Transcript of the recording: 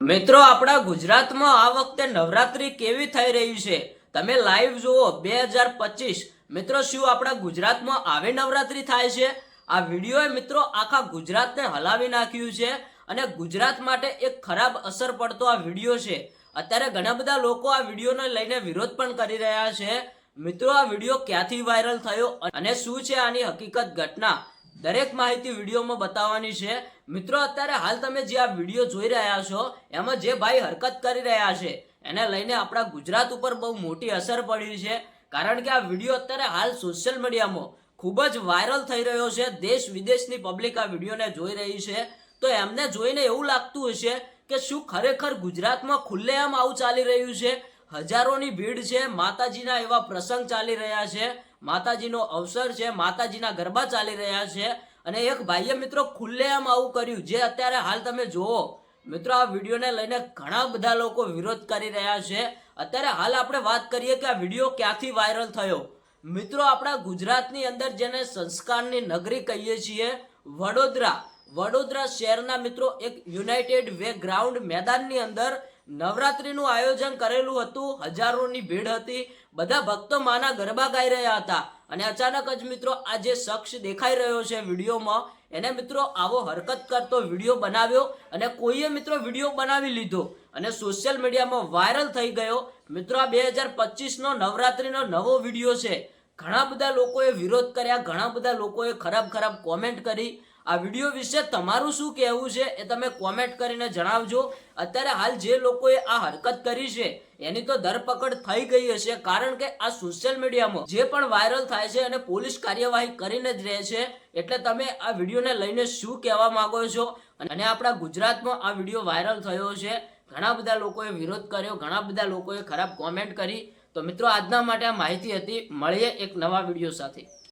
મિત્રો, આપણા ગુજરાતમાં આ વખતે નવરાત્રી કેવી થઈ રહી છે? તમે લાઈવ જુઓ બે હજાર પચીસ. મિત્રો, શું આપણા ગુજરાતમાં આવી નવરાત્રી થાય છે? આ વિડીયોએ મિત્રો આખા ગુજરાતને હલાવી નાખ્યું છે અને ગુજરાત માટે એક ખરાબ અસર પડતો આ વીડિયો છે. અત્યારે ઘણા બધા લોકો આ વિડીયોને લઈને વિરોધ પણ કરી રહ્યા છે. મિત્રો, આ વીડિયો ક્યાંથી વાયરલ થયો અને શું છે આની હકીકત ઘટના? દરેક માહિતી વિડીયોમાં બતાવવાની છે. મિત્રો, અત્યારે હાલ તમે જે આ વીડિયો જોઈ રહ્યા છો, એમાં જે ભાઈ હરકત કરી રહ્યા છે, એને લઈને આપણા ગુજરાત ઉપર બહુ મોટી અસર પડી છે. કારણ કે આ વીડિયો અત્યારે હાલ સોશિયલ મીડિયામાં ખૂબ જ વાયરલ થઈ રહ્યો છે. દેશ વિદેશની પબ્લિક આ વિડીયોને જોઈ રહી છે. તો એમને જોઈને એવું લાગતું હશે કે શું ખરેખર ગુજરાતમાં ખુલ્લેઆમ આવું ચાલી રહ્યું છે? હજારોની ભીડ છે, માતાજીના એવા પ્રસંગ ચાલી રહ્યા છે, માતાજીનો અવસર છે, માતાજીના ગરબા ચાલી રહ્યા છે. અને એક ભાઈએ મિત્રો ખુલ્લેઆમ આવું કર્યું, જે અત્યારે હાલ તમે જુઓ. મિત્રો, આ વિડીયોને લઈને ઘણા બધા લોકો વિરોધ કરી રહ્યા છે. અત્યારે હાલ આપણે વાત કરીએ કે આ વીડિયો ક્યાંથી વાયરલ થયો. મિત્રો, આપણા ગુજરાતની અંદર જેને સંસ્કારની નગરી કહીએ છીએ, વડોદરા. વડોદરા શહેરના મિત્રો એક યુનાઇટેડ વે ગ્રાઉન્ડ મેદાનની અંદર નવરાત્રીનું આયોજન કરેલું હતું. હજારોની ભીડ હતી. બધા ભક્તો માના ગરબા ગાઈ રહ્યા હતા. અને અચાનક જ મિત્રો આ જે શખ્સ દેખાઈ રહ્યો છે વિડીયોમાં, એને મિત્રો આવો હરકત કરતો વીડિયો બનાવ્યો અને કોઈએ મિત્રો વીડિયો બનાવી લીધો અને સોશિયલ મીડિયામાં વાયરલ થઈ ગયો. મિત્રો, આ બે હજાર પચીસનો નવરાત્રિનો નવો વીડિયો છે. ઘણા બધા લોકોએ વિરોધ કર્યા, ઘણા બધા લોકોએ ખરાબ ખરાબ કોમેન્ટ કરી. આ વીડિયો વિશે તમારું શું કહેવું છે એ તમે કોમેન્ટ કરીને જણાવજો. અત્યારે હાલ જે લોકોએ આ હરકત કરી છે, એની તો ધરપકડ થઈ ગઈ હશે, કારણ કે આ સોશિયલ મીડિયામાં જે પણ વાયરલ થાય છે અને પોલીસ કાર્યવાહી કરીને જ રહે છે, એટલે તમે આ વિડીયોને લઈને શું કહેવા માંગો છો? અને આપણા ગુજરાતમાં આ વીડિયો વાયરલ થયો છે. ઘણા બધા લોકોએ વિરોધ કર્યો, ઘણા બધા લોકોએ ખરાબ કોમેન્ટ કરી. તો મિત્રો, આજના માટે આ માહિતી હતી. મળીએ એક નવા વીડિયો સાથે.